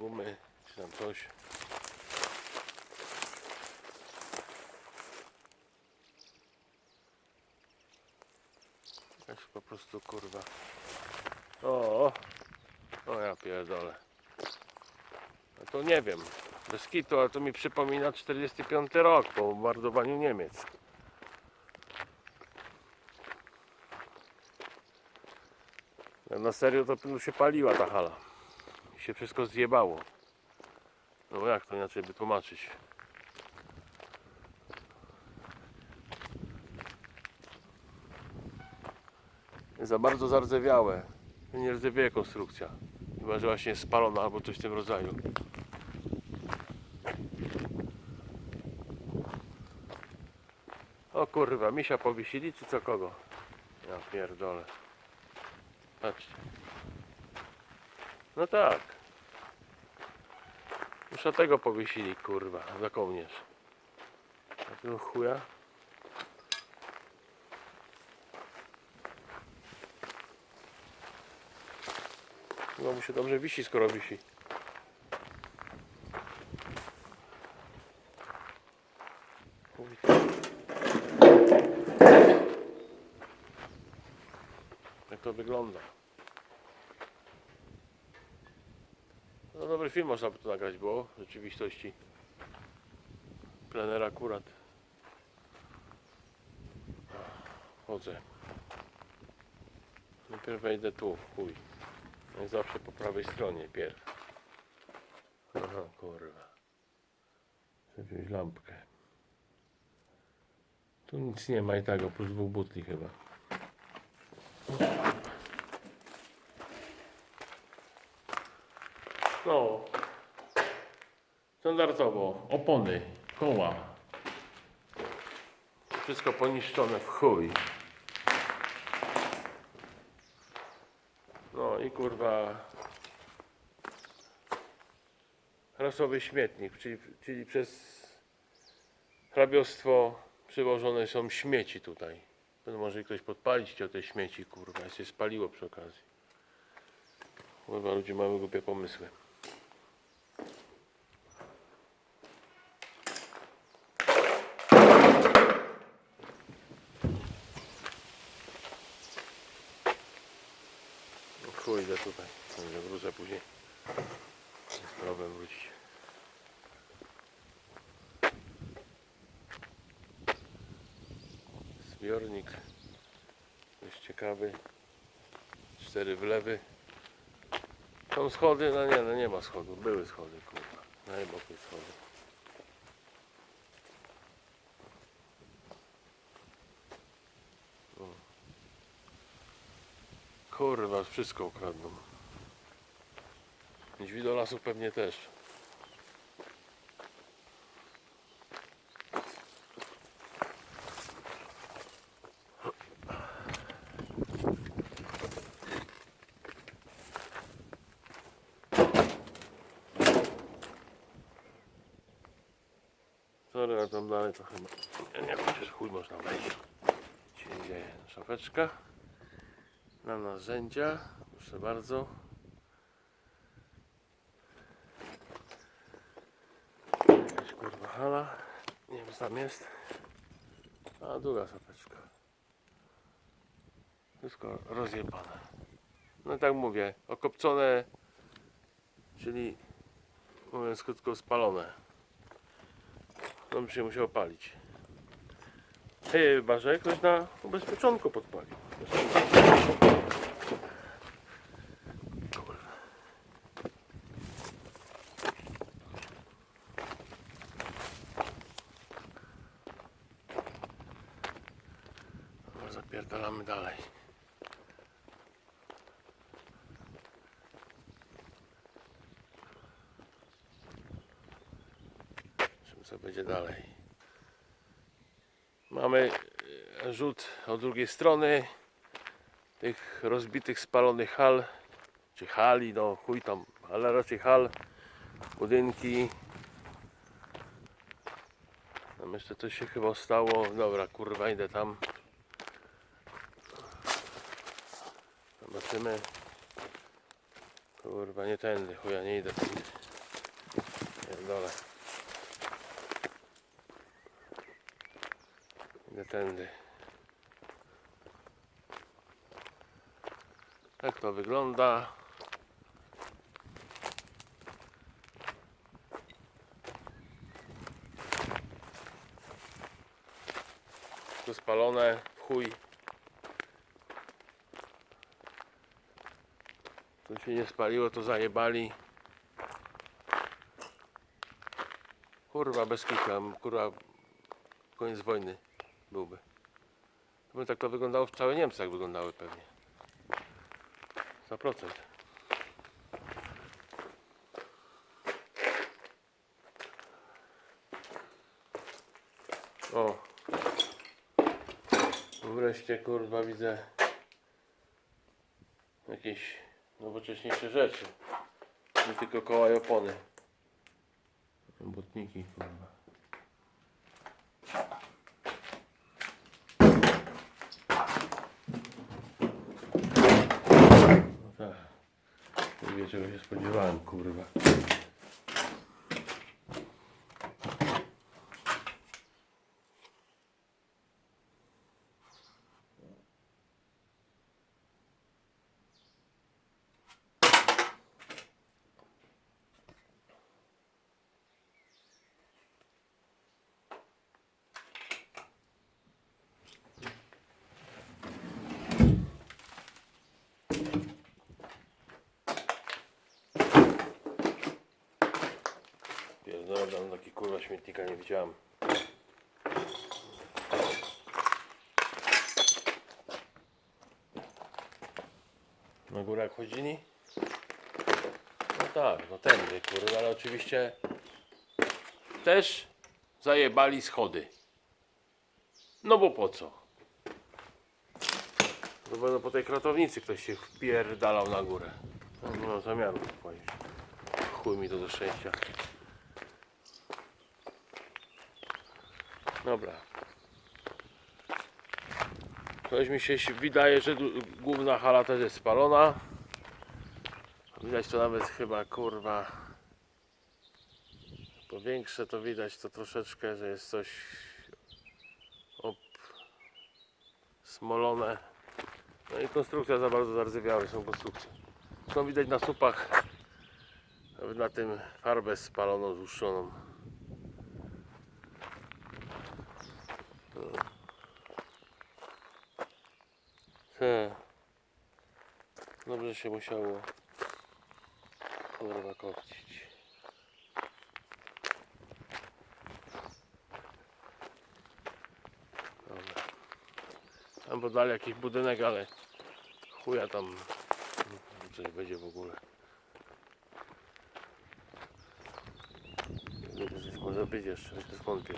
gumy, czy tam coś. Jakaś po prostu kurwa. O, o ja pierdolę. No to nie wiem. Bez kitu, ale to mi przypomina 45 rok po bombardowaniu Niemiec. Na serio to się paliła ta hala. Się wszystko zjebało. No jak to inaczej wytłumaczyć? Za bardzo zardzewiałe. Nie rdzewieje konstrukcja. Chyba, że właśnie jest spalona albo coś w tym rodzaju. O kurwa, misia powiesili czy co kogo? Ja pierdolę. Patrzcie. No tak. O tego powiesili, kurwa, za kołnierz. Takiego chuja. No mu się dobrze wisi, skoro wisi. Jak to wygląda? No dobry film można by tu nagrać było w rzeczywistości. Plener akurat. Chodzę. Najpierw wejdę tu, chuj. Jak zawsze po prawej stronie, pierw. Aha, kurwa. Chcę wziąć lampkę. Tu nic nie ma i tak, oprócz dwóch butli chyba. No. Standardowo. Opony, koła. Wszystko poniszczone w chuj. No i kurwa. Rasowy śmietnik, czyli, czyli przez hrabiostwo przywożone są śmieci tutaj. Może ktoś podpalić ci o te śmieci, kurwa, się spaliło przy okazji. Chyba ludzie mają głupie pomysły. Idę tutaj. Może wrócę później. Jest problem wrócić. Zbiornik. Jest ciekawy. Cztery wlewy. Są schody? No nie, no nie ma schodów. Były schody, kurwa. Najbokie schody. Kurwa, wszystko ukradną. Drzwi do lasu pewnie też. Sorry, a tam dalej chyba... Nie, nie, przecież chuj można wejść. Dzieje. Szafeczka. Na narzędzia. Proszę bardzo. Jakaś kurwa hala. Nie wiem co tam jest. A druga szafeczka. Wszystko rozjebane. No tak mówię, okopcone, czyli mówiąc krótko spalone. To by się musiało palić. Chyba, że ktoś na ubezpieczonko podpalił. Kurwa. Dobra, Zapierdalamy dalej. Co będzie dalej. Mamy e, rzut od drugiej strony tych rozbitych, spalonych hal, czy hali, no chuj tam, ale raczej hal, budynki. Tam jeszcze coś się chyba stało. Dobra, kurwa, idę tam. Zobaczymy. Kurwa, nie tędy, chuja, nie idę tędy. pierdolę. Idę tędy. Tak to wygląda. Tu spalone, chuj. Się nie spaliło, to zajebali. Kurwa, bez kika, kurwa, koniec wojny byłby. To by tak to wyglądało w całe Niemcy, jak wyglądały pewnie. 100%. O. Wreszcie kurwa widzę jakieś nowocześniejsze rzeczy. Nie tylko koła i opony. Butniki kurwa. No tak. Nie wie czego się spodziewałem kurwa. Pierdolę, dawno taki kurwa śmietnika nie widziałem. Na górę jak chodzili? No tak, no tędy kurwa, ale oczywiście też zajebali schody. No bo po co? No bo no po tej kratownicy ktoś się wpierdalał na górę. No, nie mam zamiaru tak. Chuj mi to do szczęścia. Dobra. Coś mi się wydaje, że główna hala też jest spalona. Widać to nawet chyba kurwa. Powiększe to widać to troszeczkę, że jest coś smolone. No i konstrukcja za bardzo zardzewiałe są konstrukcje. Są widać na supach nawet na tym farbę spaloną, złuszczoną. He. Dobrze się musiało kurwa kopcić. Dobra. Tam podali jakiś budynek, ale chuja tam coś będzie w ogóle. Wiem, Coś może być jeszcze, wątpię.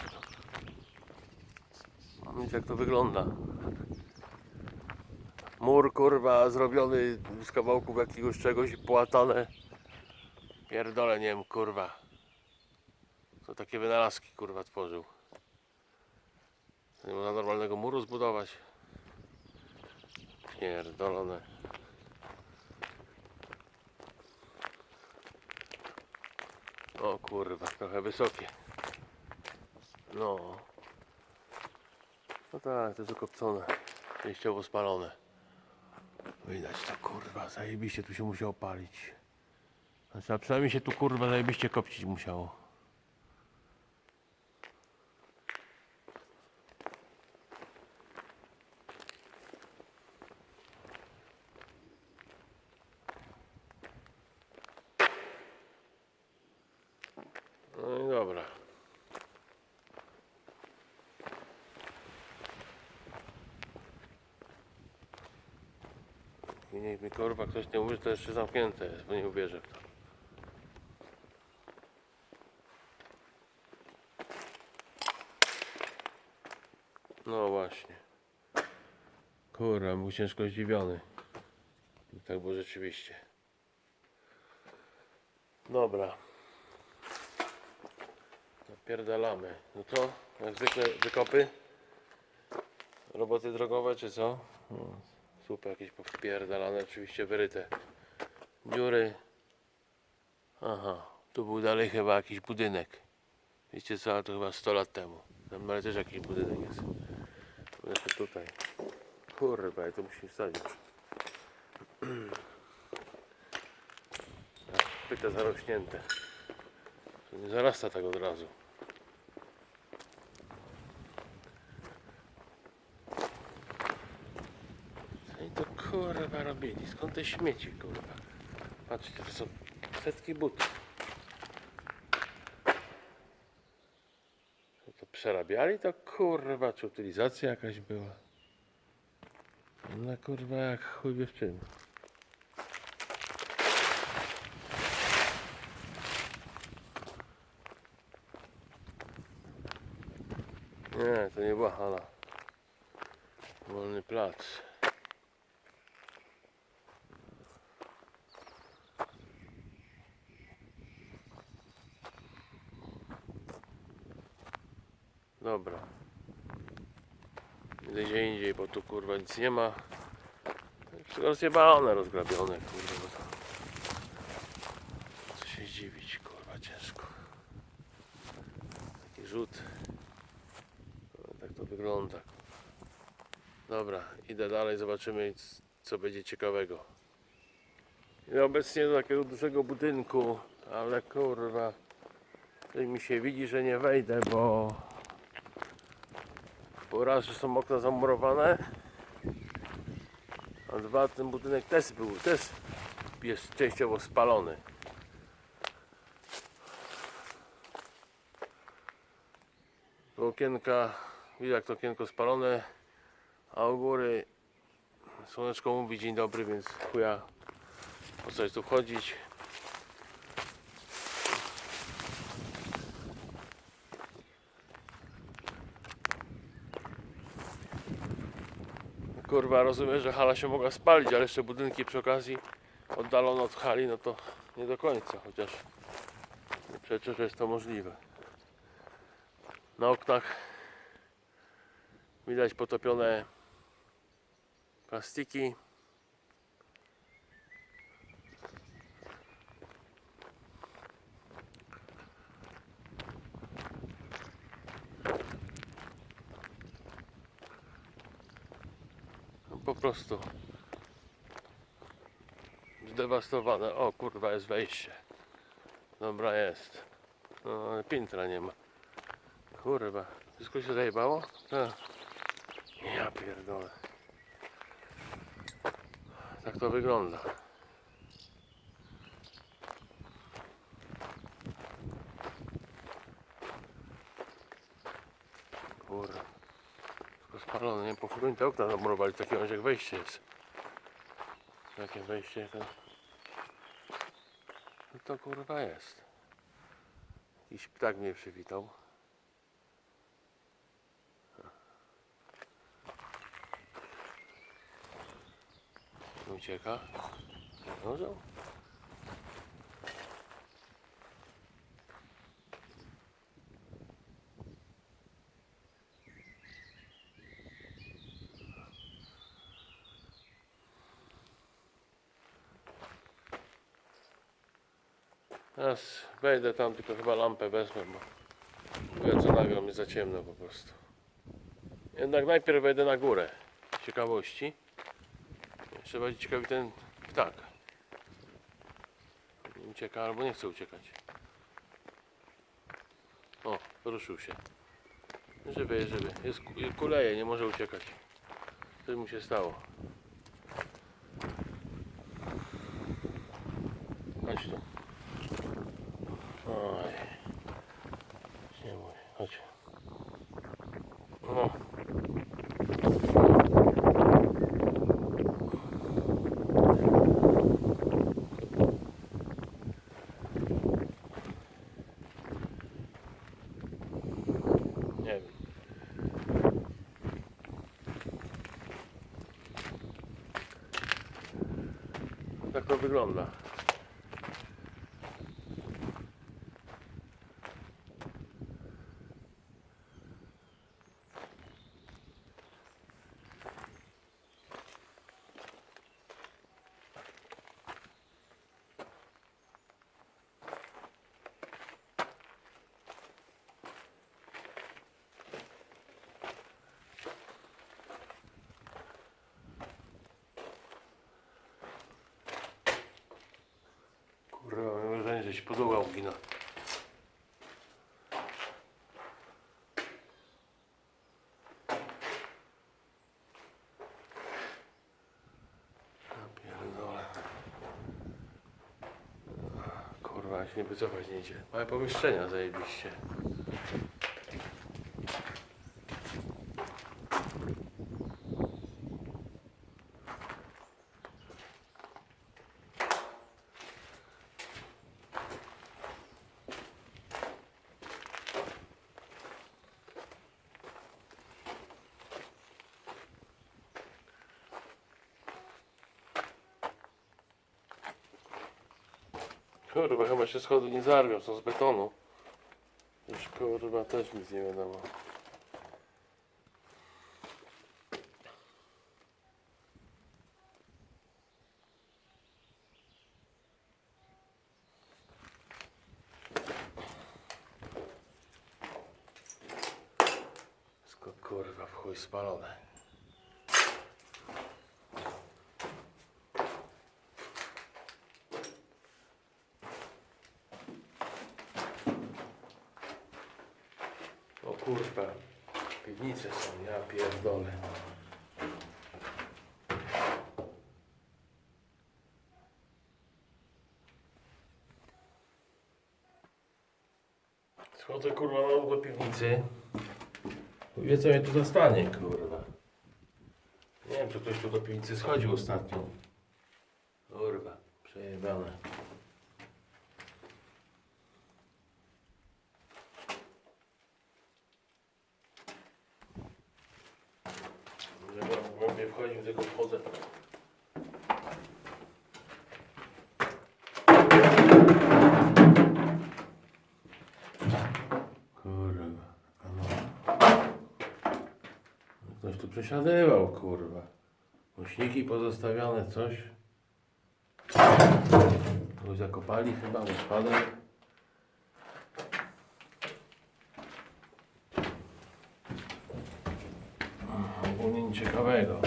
Wiecie jak to wygląda. Mur kurwa zrobiony z kawałków jakiegoś czegoś i połatane. Nie wiem kurwa. To takie wynalazki kurwa tworzył. Nie można normalnego muru zbudować. Pierdolone. O kurwa, trochę wysokie. No. No tak, to jest okopcone. Częściowo spalone. Widać to kurwa, zajebiście tu się musiało palić. Znaczy, a przynajmniej się tu kurwa zajebiście kopcić musiało. No i dobra. I niech mi kurwa ktoś nie uwierzy, to jeszcze zamknięte jest, bo nie uwierzę w to. No właśnie. Kurwa, był ciężko zdziwiony. I tak było rzeczywiście. Dobra. Napierdalamy. No to, jak zwykle wykopy. Roboty drogowe czy co? No, super, jakieś popierdalane, oczywiście wyryte. Dziury. Aha, Tu był dalej chyba jakiś budynek. Wiecie co, to chyba 100 lat temu. Tam dalej też jakiś budynek jest. Jeszcze tutaj. Kurwa, to musimy wsadzić. Pyta zarośnięte. Nie zarasta tak od razu. Co oni to kurwa robili? Skąd te śmieci kurwa? Patrzcie, to są setki butów. Co to przerabiali? To kurwa, czy utylizacja jakaś była? No kurwa jak chuj wie w czym. Nie, to nie była hala. Wolny plac. Dobra. Idę gdzie indziej, bo tu kurwa nic nie ma. Rozjebane, rozgrabione, kurwa. Co się zdziwić, kurwa, ciężko. Taki rzut. Tak to wygląda. Dobra, idę dalej, zobaczymy co będzie ciekawego. Idę obecnie do takiego dużego budynku, ale kurwa, tutaj mi się widzi, że nie wejdę, bo po raz, że są okna zamurowane, a dwa, ten budynek też był, też jest częściowo spalony. Tu okienka, widać to okienko spalone, a u góry słoneczko mówi dzień dobry, więc chuja po co jest tu wchodzić. Kurwa, rozumiem, że hala się mogła spalić, ale jeszcze budynki przy okazji oddalone od hali, no to nie do końca, chociaż nie przeczę, że jest to możliwe. Na oknach widać potopione plastiki. Po prostu zdewastowane. O kurwa jest wejście. Dobra jest. No ale piętra nie ma. Kurwa. Wszystko się zajebało? Tak. Ja pierdolę. Tak to wygląda. Kurwa. Wszystko spalone, nie? Po chuj te okna zamurowali, takie jak wejście jest. Jakie wejście to... Co to kurwa jest? Jakiś ptak mnie przywitał. Ucieka. Zdążył? Teraz wejdę tam, tylko chyba lampę wezmę, bo ja co nagle mi za ciemno po prostu. Jednak najpierw wejdę na górę. Ciekawości. Jeszcze będzie ciekawi ten ptak. Ucieka albo nie chce uciekać. O, ruszył się. Żywy, żywy. Jest, ku- kuleje, nie może uciekać. Co mu się stało? Chodź tu. Oj. Nie mój, chodź. No. Nie wiem. Tak to wygląda. Się podłoga ugina. Kurwa, się nie wycofać nie idzie. Małe pomieszczenia zajebiście. Kurwa, chyba się schody nie zarwią, są z betonu. Już kurwa też nic nie wiadomo. Wszystko kurwa w chuj spalone. Kurwa, piwnice są, ja pierdolę. Schodzę kurwa dół do piwnicy. Wie co mnie tu zastanie, kurwa. Nie wiem, czy ktoś tu do piwnicy schodził ostatnio. Kurwa, przejebane. Nie będę głębiej wchodził, tylko wchodzę. Kurwa, ano. Ktoś tu przesiadywał, kurwa. Nośniki pozostawione, coś. Kogoś zakopali chyba, bo spadek. Ogólnie nic ciekawego.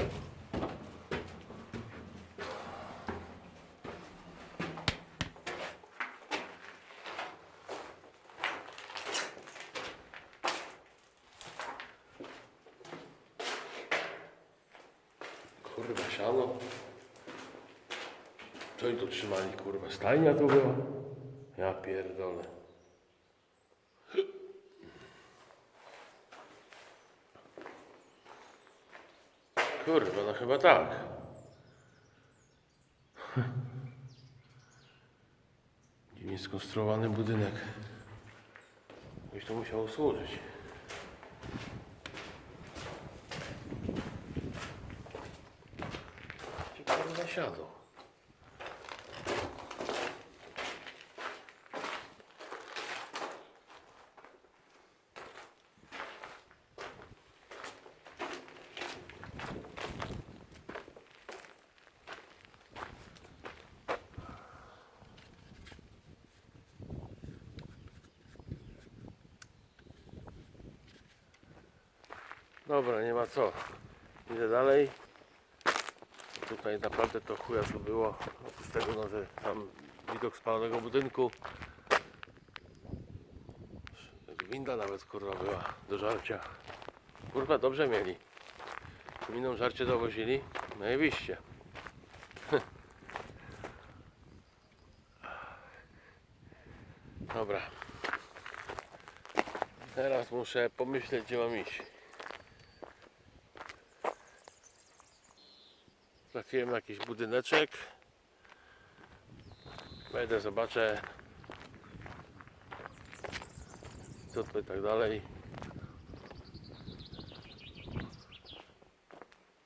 Kurwa, siano. Co oni tu trzymali, kurwa? Stajnia tu była? Ja pierdolę. Kurwa, no chyba tak. Dziwnie skonstruowany budynek. Ktoś to musiał służyć. Zasiadą. Dobra, nie ma co. Idę dalej. Tutaj naprawdę to chuja tu było. Oprócz tego, no, że tam widok spalonego budynku. Winda nawet kurwa była do żarcia. Kurwa dobrze mieli. Miną żarcie dowozili. Najebiście. Dobra. Teraz muszę pomyśleć gdzie mam iść. Trafiłem na jakiś budyneczek. Wejdę, zobaczę. Co to i tak dalej.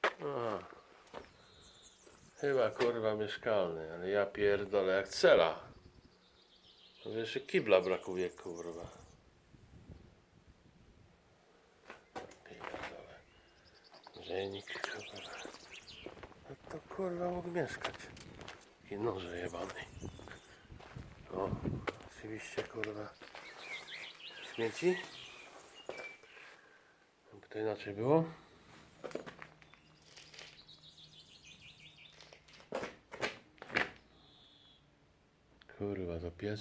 A. Chyba kurwa mieszkalny, ale ja pierdolę jak cela. Jeszcze kibla brakuje kurwa. Pierdolę. Kurwa. Mógł mieszkać. Taki noże jebany. O, oczywiście kurwa. Śmieci? Jakby to inaczej było. Kurwa, to pies.